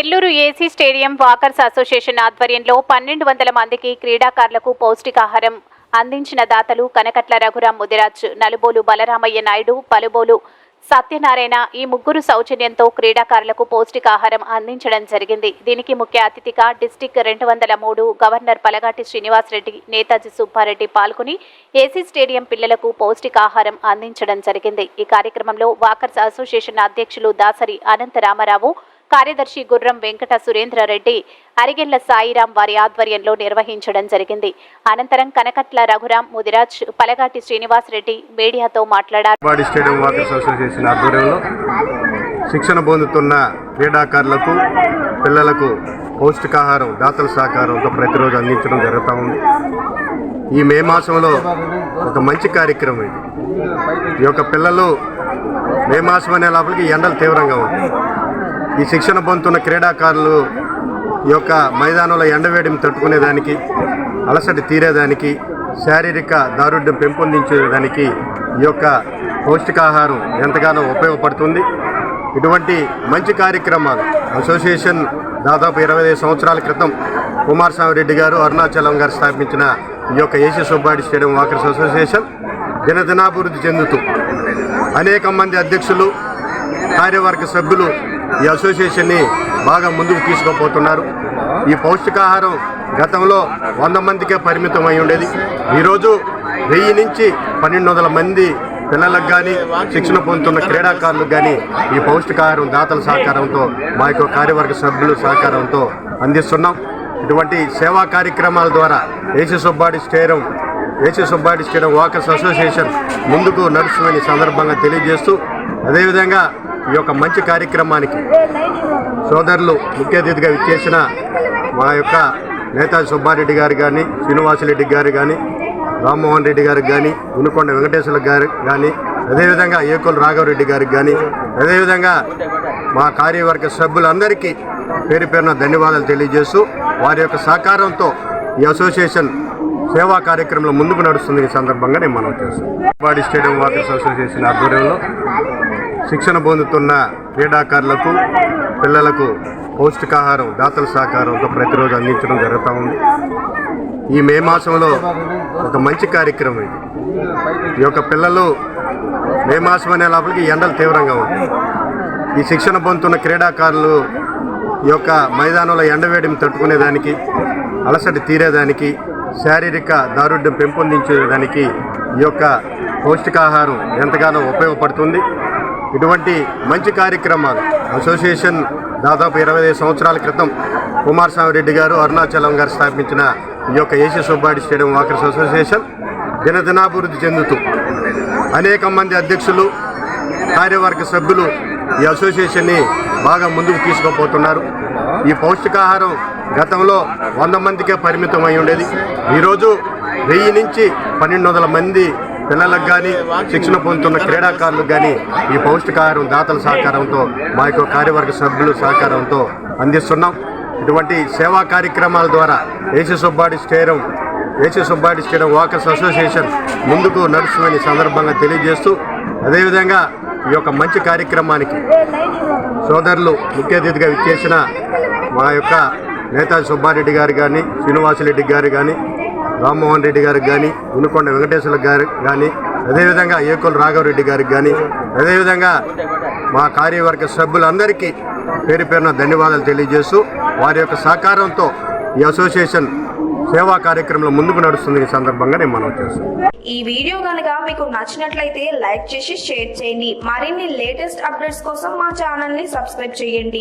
Nellore AC stadium walkers association ఆధ్వర్యంలో పన్నెండు వందల మందికి క్రీడాకారులకు పౌష్టికాహారం అందించిన దాతలు కనకట్ల రఘురాం ముదిరాజ్ నలుబోలు బలరామయ్య నాయుడు పలుబోలు సత్యనారాయణ ఈ ముగ్గురు సౌజన్యంతో క్రీడాకారులకు పౌష్టికాహారం అందించడం జరిగింది. దీనికి ముఖ్య అతిథిగా డిస్టిక్ రెండు వందల మూడు గవర్నర్ పలగాటి శ్రీనివాసరెడ్డి నేతాజీ సుబ్బారెడ్డి పాల్గొని ఏసీ స్టేడియం పిల్లలకు పౌష్టికాహారం అందించడం జరిగింది. ఈ కార్యక్రమంలో వాకర్స్ అసోసియేషన్ అధ్యక్షులు దాసరి అనంత రామారావు కార్యదర్శి గుర్రం వెంకట సురేంద్రరెడ్డి అరిగెళ్ళ సాయిరాం వారి ఆధ్వర్యంలో నిర్వహించడం జరిగింది. అనంతరం కనకట్ల రఘురాం ముదిరాజ్ పలగాటి శ్రీనివాసరెడ్డి మీడియాతో మాట్లాడారు. స్టేడియం శిక్షణ పొందుతున్న క్రీడాకారులకు పిల్లలకు పౌష్టికాహారం దాతల సహకారంతో ప్రతిరోజు అందించడం జరుగుతూ ఉంది. ఈ మే మాసంలో ఒక మంచి కార్యక్రమం ఇది. ఈ యొక్క పిల్లలు మే మాసం అనే లోపలికి ఎండలు తీవ్రంగా ఉంటాయి ఈ శిక్షణ పొందుతున్న క్రీడాకారులు ఈ యొక్క మైదానంలో ఎండవేడిని తట్టుకునేదానికి అలసట తీరేదానికి శారీరక దారుఢ్యం పెంపొందించేదానికి ఈ యొక్క పౌష్టికాహారం ఎంతగానో ఉపయోగపడుతుంది. ఇటువంటి మంచి కార్యక్రమాలు అసోసియేషన్ దాదాపు ఇరవై ఐదు సంవత్సరాల క్రితం కుమారస్వామి రెడ్డి గారు అరుణాచలం గారు స్థాపించిన ఈ యొక్క AC Subbadi stadium walkers association దినదినాభివృద్ధి చెందుతూ అనేక మంది అధ్యక్షులు కార్యవర్గ సభ్యులు ఈ అసోసియేషన్ని బాగా ముందుకు తీసుకుపోతున్నారు. ఈ పౌష్టికాహారం గతంలో వంద మందికే పరిమితం అయి ఉండేది. ఈరోజు వెయ్యి నుంచి పన్నెండు వందల మంది పిల్లలకు కానీ శిక్షణ పొందుతున్న క్రీడాకారులకు కానీ ఈ పౌష్టికాహారం దాతల సహకారంతో మా యొక్క కార్యవర్గ సభ్యుల సహకారంతో అందిస్తున్నాం. ఇటువంటి సేవా కార్యక్రమాల ద్వారా AC Subbadi stadium AC Subbadi stadium walkers association ముందుకు నడుస్తుందని సందర్భంగా తెలియజేస్తూ అదేవిధంగా ఈ యొక్క మంచి కార్యక్రమానికి సోదరులు ముఖ్య అతిథిగా ఇచ్చేసిన మా యొక్క నేతాజీ సుబ్బారెడ్డి గారు కానీ శ్రీనివాసరెడ్డి గారు కానీ రామ్మోహన్ రెడ్డి గారికి కానీ ఉనుకొండ వెంకటేశ్వర గారు కానీ అదేవిధంగా ఏకుల రాఘవరెడ్డి గారికి కానీ అదేవిధంగా మా కార్యవర్గ సభ్యులందరికీ పేరు పేరున ధన్యవాదాలు తెలియజేస్తూ వారి యొక్క సహకారంతో ఈ అసోసియేషన్ సేవా కార్యక్రమంలో ముందుకు నడుస్తుంది ఈ సందర్భంగా నేను మనం చేస్తాను బాడీ స్టేడియం వాకర్స్ అసోసియేషన్ ఆధ్వర్యంలో శిక్షణ పొందుతున్న క్రీడాకారులకు పిల్లలకు పౌష్టికాహారం దాతల సహకారంతో ప్రతిరోజు అందించడం జరుగుతూ ఉంది. ఈ మే మాసంలో ఒక మంచి కార్యక్రమం ఇది. ఈ యొక్క పిల్లలు మే మాసం అనే లోపలికి ఎండలు తీవ్రంగా ఉంటాయి ఈ శిక్షణ పొందుతున్న క్రీడాకారులు ఈ యొక్క మైదానంలో ఎండవేడిని తట్టుకునేదానికి అలసటి తీరేదానికి శారీరక దారుఢ్యం పెంపొందించేదానికి ఈ యొక్క పౌష్టికాహారం ఎంతగానో ఉపయోగపడుతుంది. ఇటువంటి మంచి కార్యక్రమాలు. అసోసియేషన్ దాదాపు ఇరవై ఐదు సంవత్సరాల క్రితం కుమారస్వామి రెడ్డి గారు అరుణాచలం గారు స్థాపించిన ఈ యొక్క AC Subbadi stadium walkers association దినదినాభివృద్ధి చెందుతూ అనేక మంది అధ్యక్షులు కార్యవర్గ సభ్యులు ఈ అసోసియేషన్ని బాగా ముందుకు తీసుకుపోతున్నారు. ఈ పౌష్టికాహారం గతంలో వంద మందికే పరిమితం అయి ఉండేది. ఈరోజు వెయ్యి నుంచి పన్నెండు వందల మంది పిల్లలకు కానీ శిక్షణ పొందుతున్న క్రీడాకారులకు కానీ ఈ పౌష్టికాహారం దాతల సహకారంతో మా యొక్క కార్యవర్గ సభ్యుల సహకారంతో అందిస్తున్నాం. ఇటువంటి సేవా కార్యక్రమాల ద్వారా AC Subbadi stadium AC Subbadi stadium walkers association ముందుకు నడుస్తుందని సందర్భంగా తెలియజేస్తూ అదేవిధంగా ఈ యొక్క మంచి కార్యక్రమానికి సోదరులు ముఖ్య అతిథిగా ఇచ్చేసిన మా యొక్క నేతాజీ సుబ్బారెడ్డి గారు కానీ శ్రీనివాసరెడ్డి గారు కానీ రామ్మోహన్ రెడ్డి గారికి కానీ ఉనుకొండ వెంకటేశ్వర గారు కానీ అదేవిధంగా ఏకుల రాఘవరెడ్డి గారికి కానీ అదేవిధంగా మా కార్యవర్గ సభ్యులందరికీ పేరు పేరున ధన్యవాదాలు తెలియజేస్తూ వారి యొక్క సహకారంతో ఈ అసోసియేషన్ సేవా కార్యక్రమంలో ముందుకు నడుస్తుంది ఈ సందర్భంగా నేను మనం చేస్తాను. ఈ వీడియో కనుక మీకు నచ్చినట్లయితే లైక్ చేసి షేర్ చేయండి. మరిన్ని లేటెస్ట్ అప్డేట్స్ కోసం మా ఛానల్ని సబ్స్క్రైబ్ చేయండి.